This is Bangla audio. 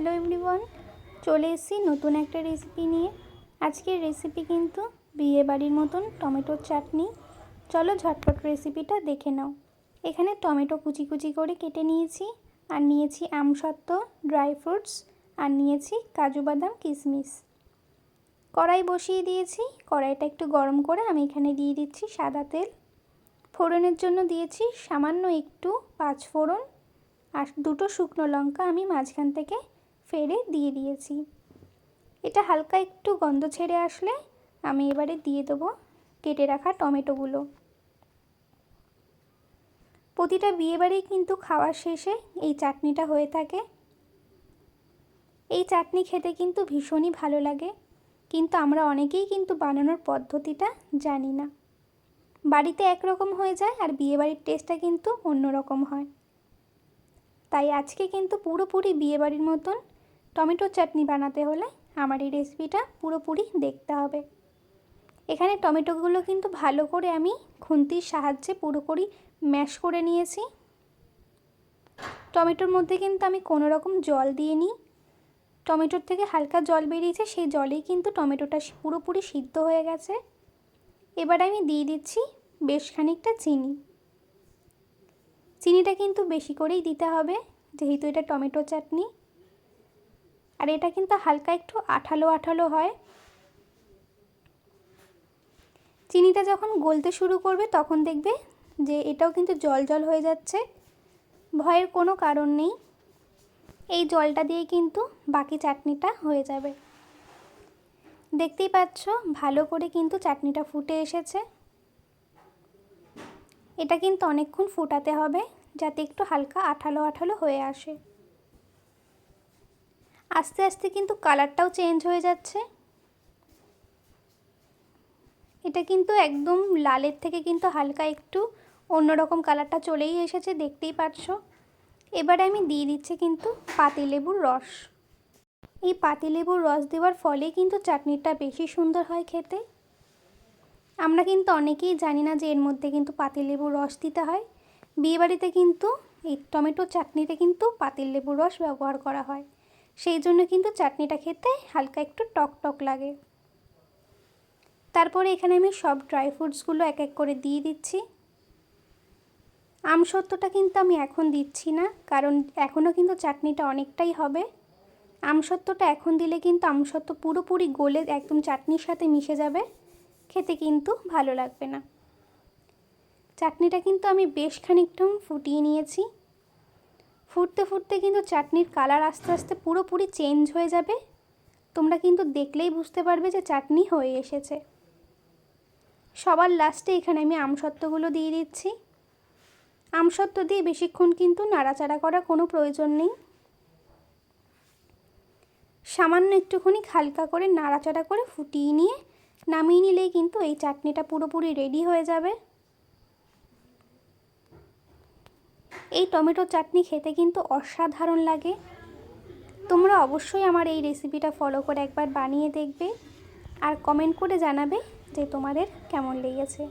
হ্যালো এভরিওয়ান চলে এসেছি নতুন একটা রেসিপি নিয়ে। আজকের রেসিপি কিন্তু বিয়ে বাড়ির মতন টমেটোর চাটনি। চলো ঝটপট রেসিপিটা দেখে নাও। এখানে টমেটো কুচি কুচি করে কেটে নিয়েছি, আর নিয়েছি আমসত্ত্ব ড্রাই ফ্রুটস আর নিয়েছি কাজু বাদাম কিশমিশ। কড়াই বসিয়ে দিয়েছি, কড়াইটা একটু গরম করে আমি এখানে দিয়ে দিচ্ছি সাদা তেল। ফোড়নের জন্য দিয়েছি সামান্য একটু পাঁচ ফোড়ন আর দুটো শুকনো লঙ্কা আমি মাঝখান থেকে ফেড়ে দিয়ে দিয়েছি। এটা হালকা একটু গন্ধ ছেড়ে আসলে আমি এবারে দিয়ে দেবো কেটে রাখা টমেটোগুলো। প্রতিটা বিয়েবাড়ি কিন্তু খাওয়ার শেষে এই চাটনিটা হয়ে থাকে। এই চাটনি খেতে কিন্তু ভীষণই ভালো লাগে, কিন্তু আমরা অনেকেই কিন্তু বানানোর পদ্ধতিটা জানি না। বাড়িতে একরকম হয়ে যায় আর বিয়েবাড়ির টেস্টটা কিন্তু অন্যরকম হয়। তাই আজকে কিন্তু পুরোপুরি বিয়েবাড়ির মতন টমেটো চাটনি বানাতে হলে আমার এই রেসিপিটা পুরোপুরি দেখতে হবে। এখানে টমেটোগুলো কিন্তু ভালো করে আমি খুন্তির সাহায্যে পুরোপুরি ম্যাশ করে নিয়েছি। টমেটোর মধ্যে কিন্তু আমি কোনো রকম জল দিয়ে নিই টমেটোর থেকে হালকা জল বেরিয়েছে, সেই জলেই কিন্তু টমেটোটা পুরোপুরি সিদ্ধ হয়ে গেছে। এবার আমি দিয়ে দিচ্ছি বেশ খানিকটা চিনি। চিনিটা কিন্তু বেশি করেই দিতে হবে, যেহেতু এটা টমেটো চাটনি। আর এটা কিন্তু হালকা একটু আঠালো আঠালো হয়। চিনিটা যখন গলতে শুরু করবে তখন দেখবে যে এটাও কিন্তু জল জল হয়ে যাচ্ছে। ভয়ের কোনো কারণ নেই। এই জলটা দিয়ে কিন্তু বাকি চাটনিটা হয়ে যাবে। দেখতেই পাচ্ছ, ভালো করে কিন্তু চাটনিটা ফুটে এসেছে। এটা কিন্তু অনেকক্ষণ ফুটাতে হবে যাতে একটু হালকা আঠালো আঠালো হয়ে আসে। আস্তে আস্তে কিন্তু কালারটাও চেঞ্জ হয়ে যাচ্ছে। এটা কিন্তু একদম লালের থেকে কিন্তু হালকা একটু অন্যরকম কালারটা চলেই এসেছে, দেখতেই পাচ্ছ এবারে আমি দিয়ে দিচ্ছি কিন্তু পাতিলেবুর রস। এই পাতিলেবুর রস দেওয়ার ফলে কিন্তু চাটনিটা বেশি সুন্দর হয় খেতে। আমরা কিন্তু অনেকেই জানি না যে এর মধ্যে কিন্তু পাতিলেবুর রস দিতে হয়। বিয়েবাড়িতে কিন্তু এই টমেটো চাটনিতে কিন্তু পাতিলেবুর রস ব্যবহার করা হয়। সেই জন্য কিন্তু চাটনিটা খেতে হালকা একটু টক টক লাগে। তারপরে এখানে আমি সব ড্রাই ফ্রুটসগুলো এক এক করে দিয়ে দিচ্ছি। আমসত্ত্বটা কিন্তু আমি এখন দিচ্ছি না, কারণ এখনও কিন্তু চাটনিটা অনেকটাই হবে। আমসত্ত্বটা এখন দিলে কিন্তু আমসত্ত্ব পুরোপুরি গলে একদম চাটনির সাথে মিশে যাবে, খেতে কিন্তু ভালো লাগবে না। চাটনিটা কিন্তু আমি বেশ খানিকটা ফুটিয়ে নিয়েছি। ফুটতে ফুটতে কিন্তু চাটনির কালার আস্তে আস্তে পুরোপুরি চেঞ্জ হয়ে যাবে। তোমরা কিন্তু দেখলেই বুঝতে পারবে যে চাটনি হয়ে এসেছে। সবার লাস্টে এখানে আমি আমসত্ত্বগুলো দিয়ে দিচ্ছি। আমসত্ত্ব দিয়ে বেশিক্ষণ কিন্তু নাড়াচাড়া করার কোনো প্রয়োজন নেই। সামান্য একটুখানি হালকা করে নাড়াচাড়া করে ফুটিয়ে নিয়ে নামিয়ে নিলেই কিন্তু এই চাটনিটা পুরোপুরি রেডি হয়ে যাবে। এই টমেটো চাটনি খেতে কিন্তু অসাধারণ লাগে। তোমরা অবশ্যই আমার এই রেসিপিটা ফলো করে একবার বানিয়ে দেখবে। আর কমেন্ট করে জানাবে যে তোমাদের কেমন লেগেছে।